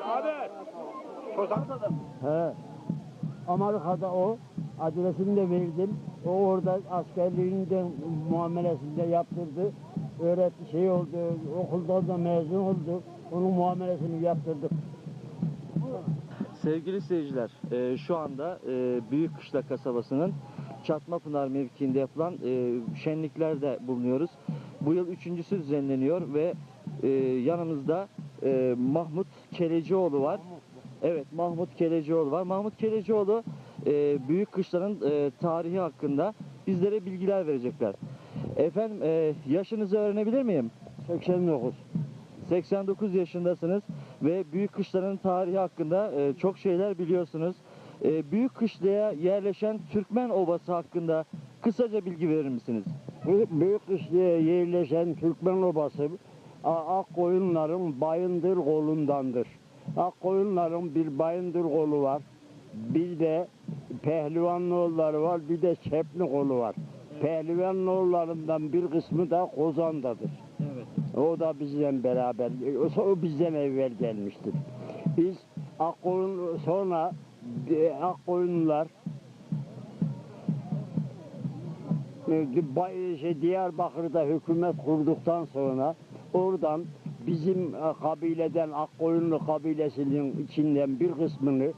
Haber. Çosantadım. He. Amerika'da o. Adresini de verdim. O orada askerliğinde muamelesinde yaptırdı. Öğret şey oldu, okuldan da mezun oldu. Onun muamelesini yaptırdık. Sevgili seyirciler, e, şu anda e, Büyükkışla kasabasının Çatmapınar mevkiinde yapılan e, şenliklerde bulunuyoruz. Bu yıl üçüncüsü düzenleniyor ve e, yanımızda e, Mahmut Kelecioğlu var. Evet, Mahmut Kelecioğlu var. Mahmut Kelecioğlu e, Büyükkışla'nın e, tarihi hakkında bizlere bilgiler verecekler. Efendim, e, yaşınızı öğrenebilir miyim? 89. 89 yaşındasınız ve Büyük Kışla'nın tarihi hakkında e, çok şeyler biliyorsunuz. E, Büyük Kışla'ya yerleşen Türkmen Obası hakkında kısaca bilgi verir misiniz? Büyük Kışla'ya yerleşen Türkmen obası A- Akkoyunların Bayındır kolundandır. Akkoyunların bir Bayındır kolu var. Bir de Pehlivanlıoğulları var. Bir de Çepli kolu var. Pehlivanlıoğullarından bir kısmı da Kozan'dadır. Evet. O da bizden beraber, o bizden evvel gelmiştir. Biz Akkoyun sonra e, Akkoyunlular e, şey, Diyarbakır'da hükümet kurduktan sonra oradan bizim e, kabileden Akkoyunlu kabilesinin içinden bir kısmını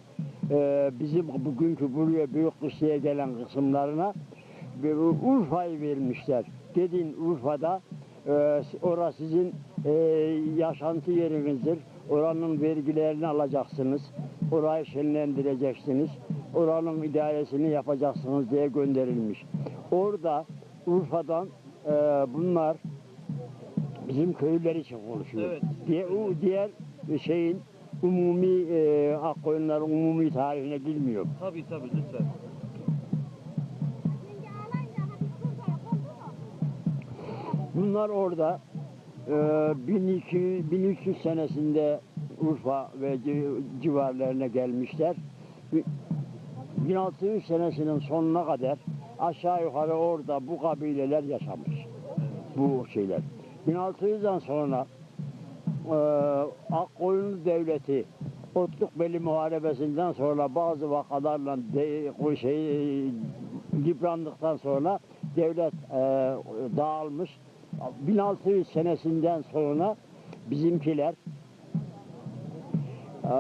e, bizim bugünkü buraya Büyük Kışla'ya gelen kısımlarına Urfa'yı vermişler. Dedin Urfa'da e, orası sizin yaşantı yerinizdir. Oranın vergilerini alacaksınız. Orayı şenlendireceksiniz. Oranın idaresini yapacaksınız diye gönderilmiş. Orada Urfa'dan bunlar bizim köylüler için konuşuyor. Evet. Diye, o diğer şeyin umumi e, Akkoyunların umumi tarihine girmiyor. Tabii tabii lütfen. Bunlar orada e, 1200, 1300 senesinde Urfa ve ci- civarlarına gelmişler. Bi- 1600 senesinin sonuna kadar aşağı yukarı orada bu kabileler yaşamış. Bu şeyler. 1600'den sonra e, Akkoyunlu Devleti Otlukbeli Muharebesi'nden sonra bazı vakalarla de, şey yıprandıktan sonra devlet e, dağılmış. 1600 senesinden sonra bizimkiler e,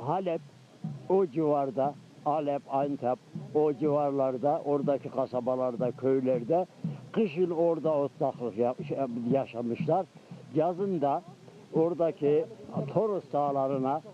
Halep o civarda Halep, Antep o civarlarda oradaki kasabalarda, köylerde kışın orada otlaklık ya- yaşamışlar. Yazın da oradaki Toros dağlarına